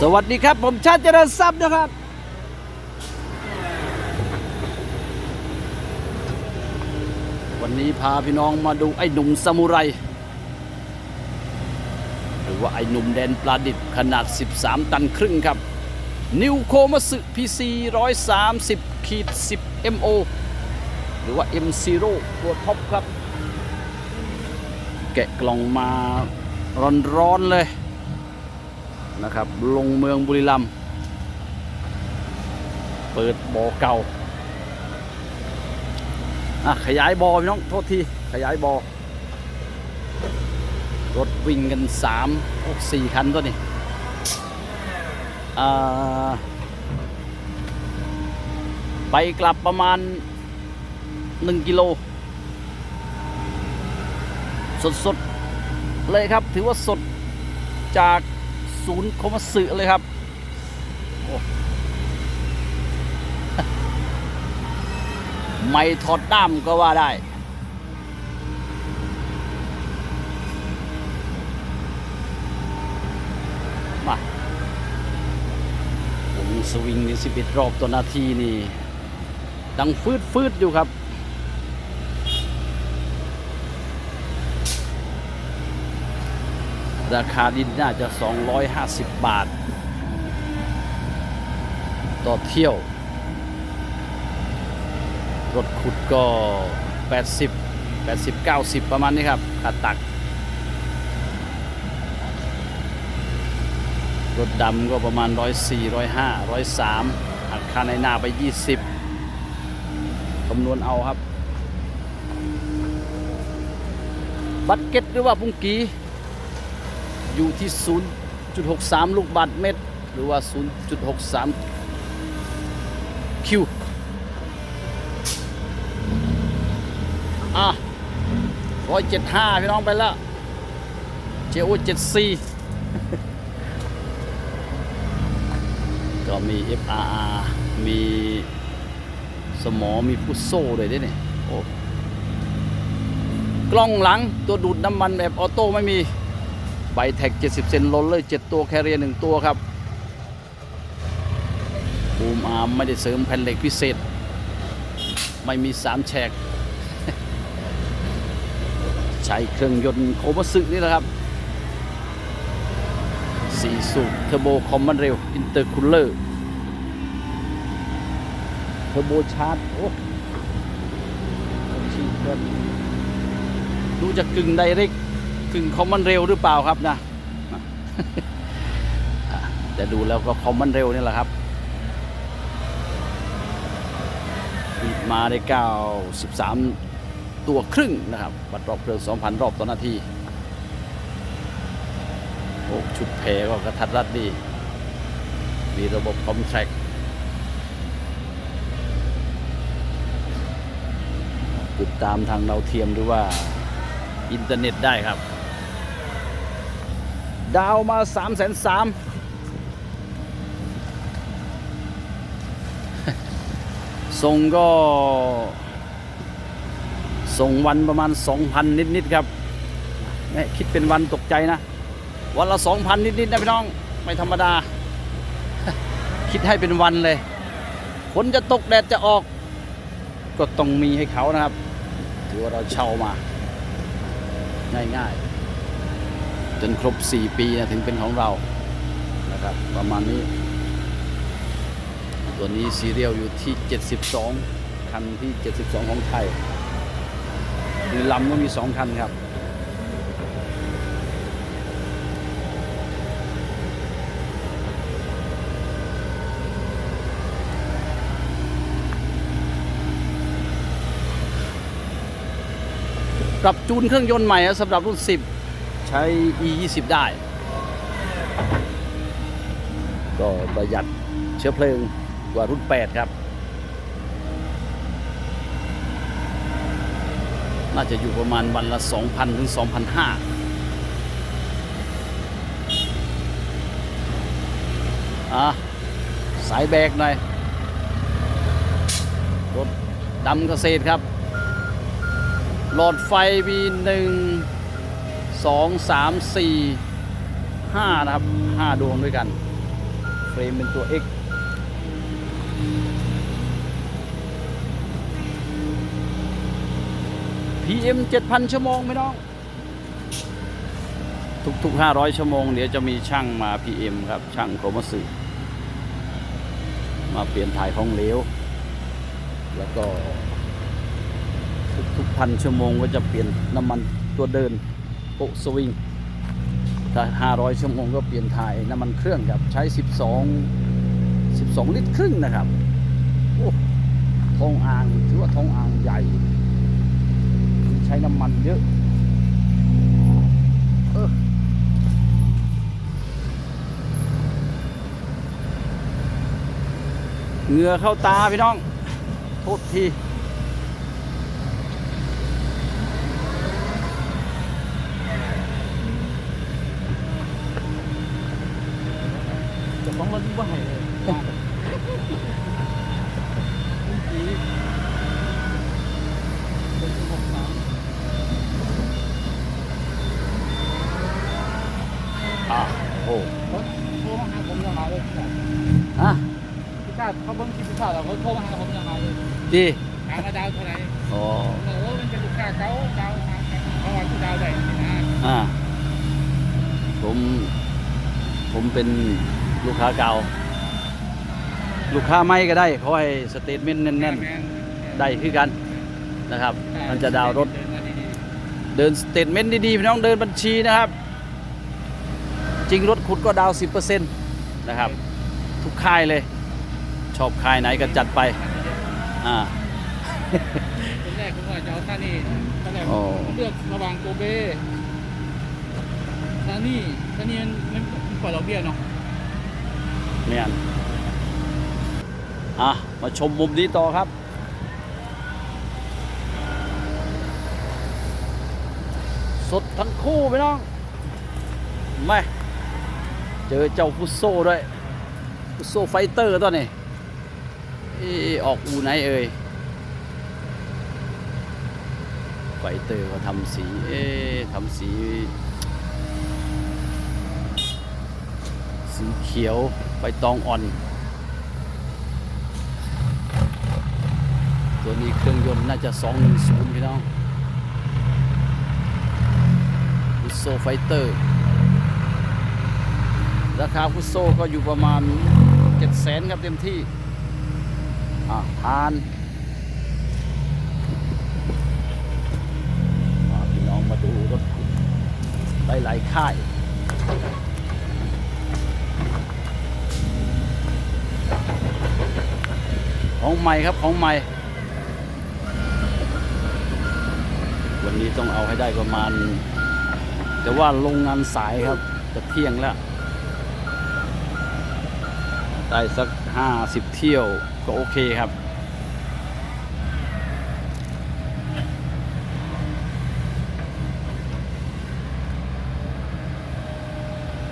สวัสดีครับ ผมชาติเจริญทรัพย์นะครับ วันนี้พาพี่น้องมาดูไอ้หนุ่มซามูไร หรือว่าไอ้หนุ่มแดนปลาดิบขนาด 13 ตันครึ่งครับ นิวโคมัสึ PC 130ขีด10 MO หรือว่า M0 ตัวท็อปครับ แกะกล่องมาร้อนๆเลย นะครับ ลงเมืองบุรีรัมย์เปิดบ่อเก่าอะขยายบ่อพี่น้องโทษทีขยายบ่อรถวิ่งกัน3 4คันตัวนี้ไปกลับประมาณ 1 กิโล สดๆ เลยครับถือว่าสดจาก ศูนย์โคมัสึเลยครับ ไม่ถอดด้ามก็ว่าได้มาวงสวิงนี่สิบเอ็ดรอบต่อนาทีนี่ ดังฟืดฟืดอยู่ครับ ราคาดินน่าจะ 250 บาท ต่อเที่ยว รถขุดก็ 80 80 90 ประมาณนี้ครับขาตัก รถดำก็ประมาณ 104 105 103หักค่าในหน้าไป 20 คำนวณเอาครับ บัตเก็ตหรือว่าปุ้งกี อยู่ที่ 0.63 ลูกบาทเมตร หรือว่า 0.63 คิวอะ175 พี่น้องไปแล้วเจโอ74ก็มี FRR มีสมอมีพุทโซ่เลยด้วยเนี่ยโอ้กล้องหลังตัวดูดน้ำมันแบบออโต้ไม่มี บแท็ก 70 เซนลนเลย7 ตัวแคเรียร์1ตัวครับบูมอาร์มไม่ได้เสริมแผ่นเหล็กพิเศษ ไม่มี 3 แฉก ใช้เครื่องยนต์โคมัสึนี่แหละครับ4สูบเทอร์โบคอมมันเร็วอินเตอร์คูลเลอร์เทอร์โบชาร์จโอ้ชีเกินดูจะกึ่งไดเรก กึ่งคอมมันเร็วหรือเปล่าครับนะแต่ดูแล้วก็คอมมันเร็วนี่แหละครับบีบมาได้93 ตัวครึ่งนะครับบัตรรอบเครื่อง2,000 รอบต่อนาทีโอ้ชุดเพก็กระทัดรัดดี มีระบบคอมแทร็กติดตามทางดาวเทียมหรือว่าอินเทอร์เน็ตได้ครับ ดาวมา3ามแสนสามส่งก็ ส่งวันประมาณ 2,000 นิด ๆ ครับนี่คิดเป็นวันตกใจนะ วันละ 2,000 นิด ๆ นะพี่น้อง ไม่ธรรมดา คิดให้เป็นวันเลยฝนจะตกแดดจะออก ก็ต้องมีให้เขานะครับ ถือว่าเราเช่ามา ง่าย ๆ จนครบ 4 ปีนะถึงเป็นของเรานะครับประมาณนี้ ตัวนี้ซีเรียลอยู่ที่ 72 คันที่ 72 ของไทยคือลำก็มี 2 คันครับปรับจูนเครื่องยนต์ใหม่สำหรับรุ่น 10 ใช้ e 2 0ได้ ก็ประหยัดเชื้อเพลิงกว่ารุ่น 8 ครับ น่าจะอยู่ประมาณวันละ 2,000 ถึง 2,500อะสายแบกหน่อย รถดำเกษตรครับ หลอดไฟมีหนึ่ง สองสามสี่5นะครับ 5 ดวงด้วยกัน เฟรมเป็นตัว X PM 7,000ชั่วโมงไหมน้อง ทุกๆ500ชั่วโมง เดี๋ยวจะมีช่างมา PM ครับ ช่างโครมัสึมาเปลี่ยนถ่ายของเหลว แล้วก็ทุกๆพันชั่วโมงก็จะเปลี่ยนน้ำมันตัวเดิน โปสวิงถ้า500 ชั่วโมงก็เปลี่ยนถ่ายน้ำมันเครื่องครับ ใช้ 12 12 ลิตรครึ่งนะครับโอ้ทองอ่างถือว่าทองอ่างใหญ่ ใช้น้ำมันเยอะเออเหงื่อเข้าตาพี่น้อง โทษที จะต้องรถที่ว่าให้เลย อะโอ้ เขาโทรมาหาผมยังไงเลยพี่ชาติ ฮะพี่ชาติเขาเบิ้งคลิปพี่ชาติแล้วเขาโทรมาหาผมยังไงเลยดีถามว่าดาวเท่าไหร่อ๋อผมบอกว่ามันเป็นลูกค้าเก่าดาวมาเขาว่าคือดาวได้นะอ่าผม ผมเป็นลูกค้าเก่า ลูกค้าไม่ก็ได้เขาให้สเตทเมนต์แน่นๆ ได้คือกันนะครับ มันจะดาวน์รถ เดินสเตทเมนต์ดีๆพี่น้องเดินบัญชีนะครับ จริงรถคุณก็ดาวสิบเปอร์เซ็นต์นะครับ ทุกค่ายเลย ชอบค่ายไหนก็จัดไป อ่าคนแรกผมว่าจะเอาท่านี่ตอนแรกอ๋อผมเลือกระหว่างโกเบท่านี่ท่านี่มันมันปล่อยดอกเบี้ยเนาะเนี่ยอะ มาชมมุมนี้ต่อครับสดทั้งคู่พี่น้องไม่เจอเจ้าฟุตโซ่ด้วยฟุต โซ่ไฟเตอร์ตัวนี้ออกอูไหนเอ่ยไฟเตอร์เขาทำสีเอ๊ทำสี สีเขียวใบตองอ่อน ตัวนี้เครื่องยนต์น่าจะ 210 พี่น้องฟุตโซไฟเตอร์ ราคาฟุตโซก็อยู่ประมาณ 700,000ครับเต็มที่ อะทานพี่น้องมาดูรถหลายๆค่ายของใหม่ครับของใหม่ วันนี้ต้องเอาให้ได้ประมาณ แต่ว่าโรงงานสายครับจะเที่ยงแล้ว ได้สักห้าสิบเที่ยวก็โอเคครับ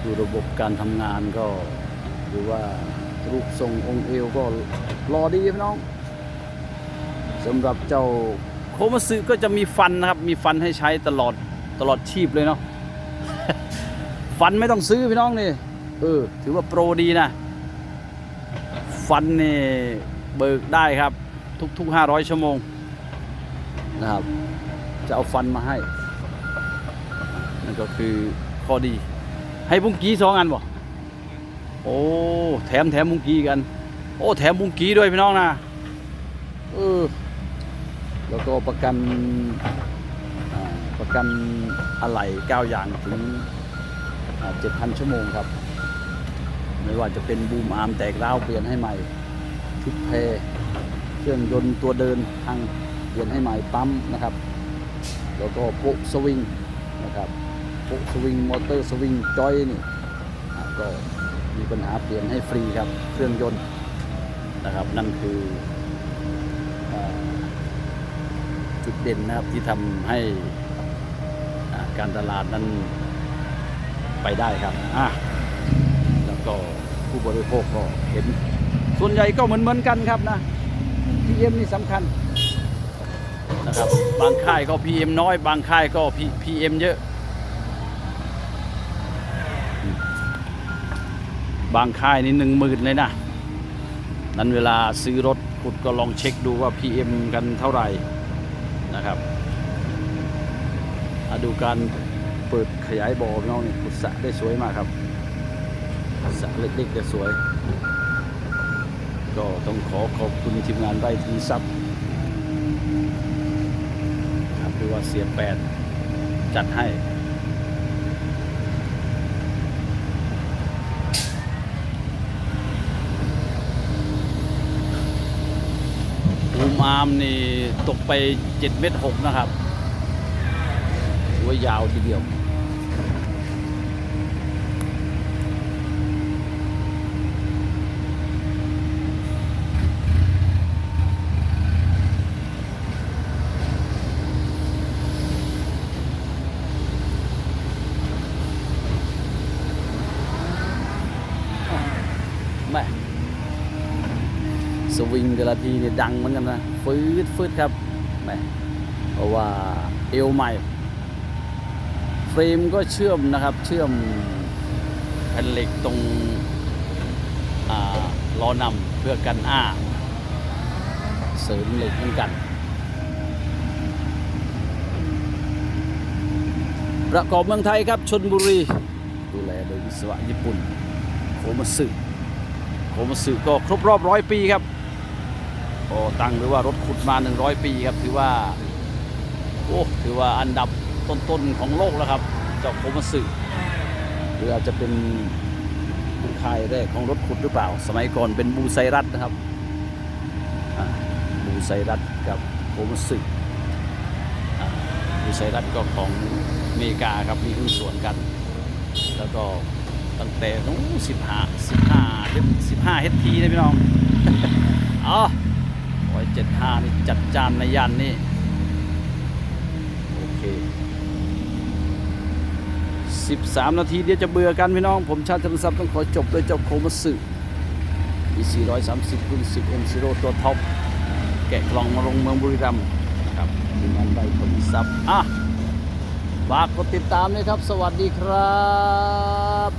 ดูระบบการทำงานก็หรือว่ารูปทรงองค์เอวก็รอดีพี่น้องสำหรับเจ้าโคมาซึก็จะมีฟันนะครับ มีฟันให้ใช้ตลอดตลอดชีพเลยเนาะฟันไม่ต้องซื้อพี่น้องนี่ เออ ถือว่าโปรดีนะ ฟันนี่เบิกได้ครับ ทุกๆ 500 ชั่วโมงนะครับ จะเอาฟันมาให้นั่นก็คือข้อดี ให้บุ้งกี้สองอันบ่โอ้แถมแถมมุงกี้กัน โอ้แถมมุงกี้ด้วยพี่น้องนะเออแล้วก็ประกันประกันอะไหล่9อย่างถึงเจ็ดพันชั่วโมงครับ ไม่ว่าจะเป็นบูมอาร์มแตกร้าวเปลี่ยนให้ใหม่ ชุดเพเครื่องยนต์ตัวเดินทางเปลี่ยนให้ใหม่ปั๊มนะครับ แล้วก็โปะสวิงนะครับโปะสวิงมอเตอร์สวิงจอยนี่ก็มีปัญหาเปลี่ยนให้ฟรีครับเครื่องยนต์นะครับนั่นคือจุดเด่นนะครับที่ทำให้การตลาดนั้นไปได้ครับอะ ก็ผู้บริโภคก็เห็น ส่วนใหญ่ก็เหมือนเหมือนๆกันครับนะ PM นี่สำคัญนะครับบางค่ายก็ PM น้อย บางค่ายก็ PM เยอะ บางค่ายนี่หนึ่งหมื่นเลยนะนั้นเวลาซื้อรถขุดก็ลองเช็คดูว่า PM กันเท่าไหร่นะครับดูการเปิดขยายบ่อพี่น้องนี่ขุดสะได้สวยมากครับ สระเล็กๆแต่สวย ก็ต้องขอขอบคุณทีมงานไร่ทีซับครับหรือว่าเสียแปดจัดให้อูมอาร์มนี่ตกไป 7 เมตร6นะครับถือว่ายาวทีเดียว ม่สวิงแต่ละทีเนี่ยดังเหมือนกันนะฟืดฟืดครับแม่เพราะว่าเอวใหม่เฟรมก็เชื่อมนะครับ เชื่อมแผ่นเหล็กตรงล้อนำเพื่อกันอ้าเสริมเหล็กเหมือนกัน ประกอบเมืองไทยครับชนบุรี ดูแลโดยวิศวะญี่ปุ่น โคมาสึ โคมสึก็ครบรอบร้อยปีครับก็ตั้งหรือว่ารถขุดมา 100 ปีครับถือว่าโอ้ถือว่าอันดับต้นๆของโลกแล้วครับเจ้าโคมสึหรืออาจจะเป็นค่ายแรกของรถขุดหรือเปล่า สมัยก่อนเป็นบูไซรัตนะครับบูไซรัตกับโคมสึอ่าบูไซรัตก็ของอเมริกาครับมีหุ้นส่วนกัน แล้วก็ ตั้งแต่นู้สิบห้าสิบห้าสิบห้าเฮทีนะพี่น้องอ๋อร้อยเจ็ดห้านี่จัดจานในย่านนี้โอเคสิบสามนาทีเดียวจะเบื่อกันพี่น้อง ผมชาติธนทรัพย์ต้องขอจบด้วยเจ้าโคมัสึอีสี่ร้อยสามสิบรุ่นสิบเอ็มซีโร่ตัวท็อปแกะกล่องมาลงเมืองบุรีรัมย์ครับทีมงานใบผลทรัพย์อะฝากกดติดตามด้วยครับ สวัสดีครับ